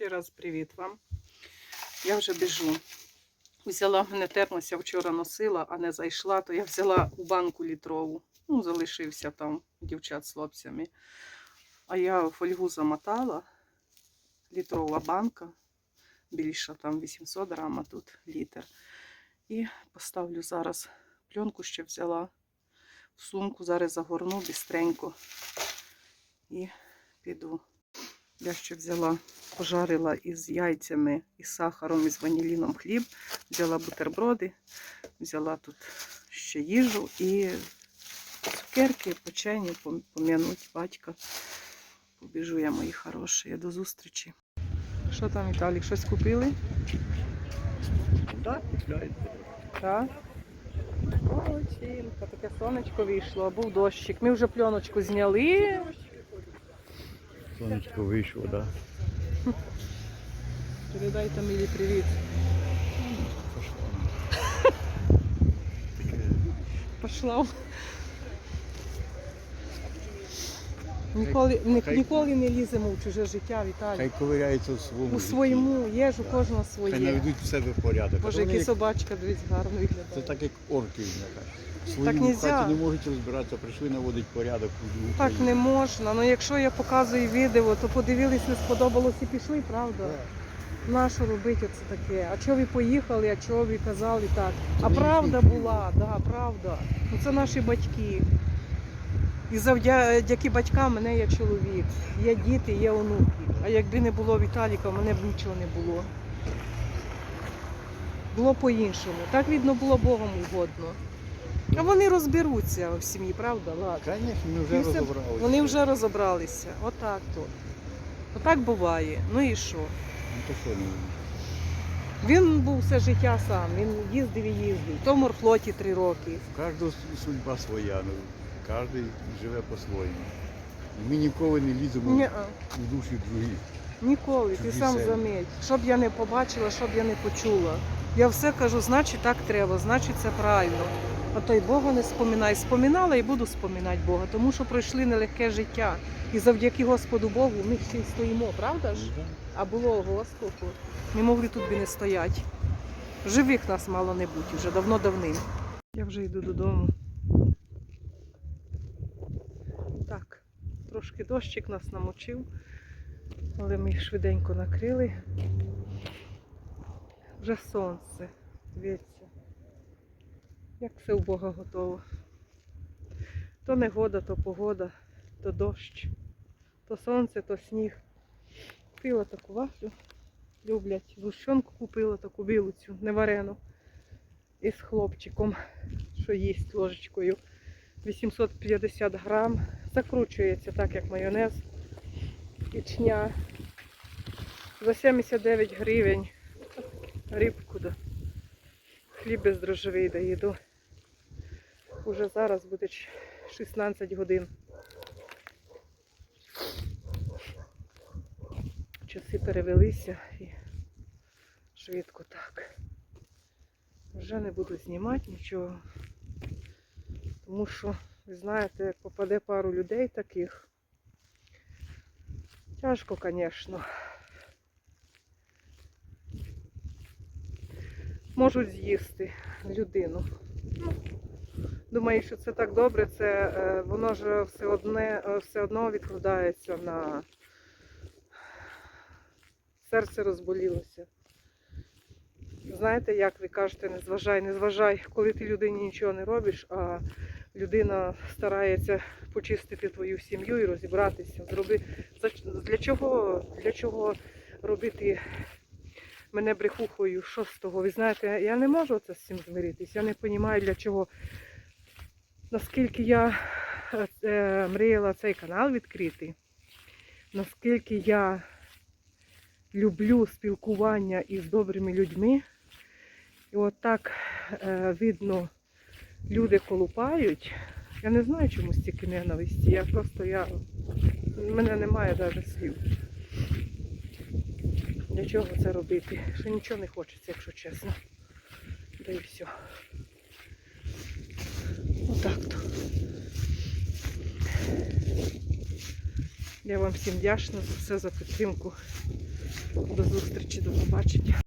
Ще раз привіт вам. Я вже біжу. Взяла мене термос, я вчора носила, а не зайшла, то я взяла у банку літрову. Ну, залишився там дівчат з хлопцями. А я фольгу замотала, літрова банка, більша там 800 грам, а тут літр. І поставлю зараз пленку ще взяла в сумку, зараз загорну бістренько і піду. Я ще взяла, пожарила із яйцями, із сахаром, із ваніліном хліб, взяла бутерброди, взяла тут ще їжу і цукерки, печені, пом'януть батька. Побіжу я, мої хороші. До зустрічі. Що там, Віталік, щось купили? Так. Так. Молодчинка, таке сонечко вийшло, був дощик. Ми вже пленочку зняли. Сонечко вийшло, так. Да. Передайте милі привіт. Пошла. Ніколи, ні- Хай- ніколи не ліземо в чуже життя, Віталій. Хай ковиряється у своєму. У своєму, є ж у кожного Хай своє. наведуть в себе порядок. Боже, який як- собачка, дивись, гарно Це так як орки. Нехай. Так Свої в нельзя. хаті не можуть розбиратися, прийшли наводити порядок у Так Україні. не можна. Ну якщо я показую відео, то подивились, не сподобалось і пішли, правда? Нащо робити це таке? А чого ви поїхали, а чого ви казали так? А Вони правда їхні. була, да, правда. Ну це наші батьки. І завдяки батькам мене є чоловік, є діти, є онуки. А якби не було Віталіка, в мене б нічого не було. Було по-іншому. Так видно було Богом угодно. А вони розберуться в сім'ї, правда? Ладно. Звісно, ми вже І все- розібралися. Вони вже розібралися. Отак то. Отак буває. Ну і що? Ну то що, Він був все життя сам, він їздив і їздив. То в морфлоті три роки. в кожного судьба своя, ну, кожен живе по-своєму. Ми ніколи не ліземо Ні, в душі других. ніколи, ти Чужі сам землі. заміть. Що б я не побачила, що б я не почула. Я все кажу, значить так треба, значить це правильно. А то й Бога не споминай. Споминала і буду споминати Бога, тому що пройшли нелегке життя. І завдяки Господу Богу ми ще й стоїмо, правда ж? А було скільки. Ми могли тут би не стоять. Живих нас мало не бути вже давно-давним. Я вже йду додому. Так, трошки дощик нас намочив, але ми їх швиденько накрили. Вже сонце. Дивіться, як все у Бога готово. То негода, то погода, то дощ, то сонце, то сніг. Купила таку вафлю. Люблять. Гущонку купила таку білу цю, не варену. Із хлопчиком, що їсть ложечкою. 850 грам. Закручується так, як майонез. Ічня. За 79 гривень. Рибку да. Хліб бездрожжевий доїду. Уже зараз буде 16 годин. Часи перевелися і швидко так. Вже не буду знімати нічого. Тому що, ви знаєте, як попаде пару людей таких. Тяжко, звісно. Можуть з'їсти людину. Ну, думаю, що це так добре, це е, воно ж все одне, е, все одно відкладається на серце розболілося. Знаєте, як ви кажете, не зважай, не зважай, коли ти людині нічого не робиш, а людина старається почистити твою сім'ю і розібратися. Зроби для чого, для чого робити мене брехухою? Що з того? Ви знаєте, я не можу це з цим змиритись. Я не розумію, для чого. Наскільки я е, мріяла цей канал відкрити, наскільки я люблю спілкування із добрими людьми. І от так е, видно, люди колупають. Я не знаю, чому стільки ненависті. Я просто я. в мене немає навіть слів. Для чого це робити? Що нічого не хочеться, якщо чесно. Да і все. Отак то. Я вам всім вдячна за все, за підтримку. До зустрічі, до побачення.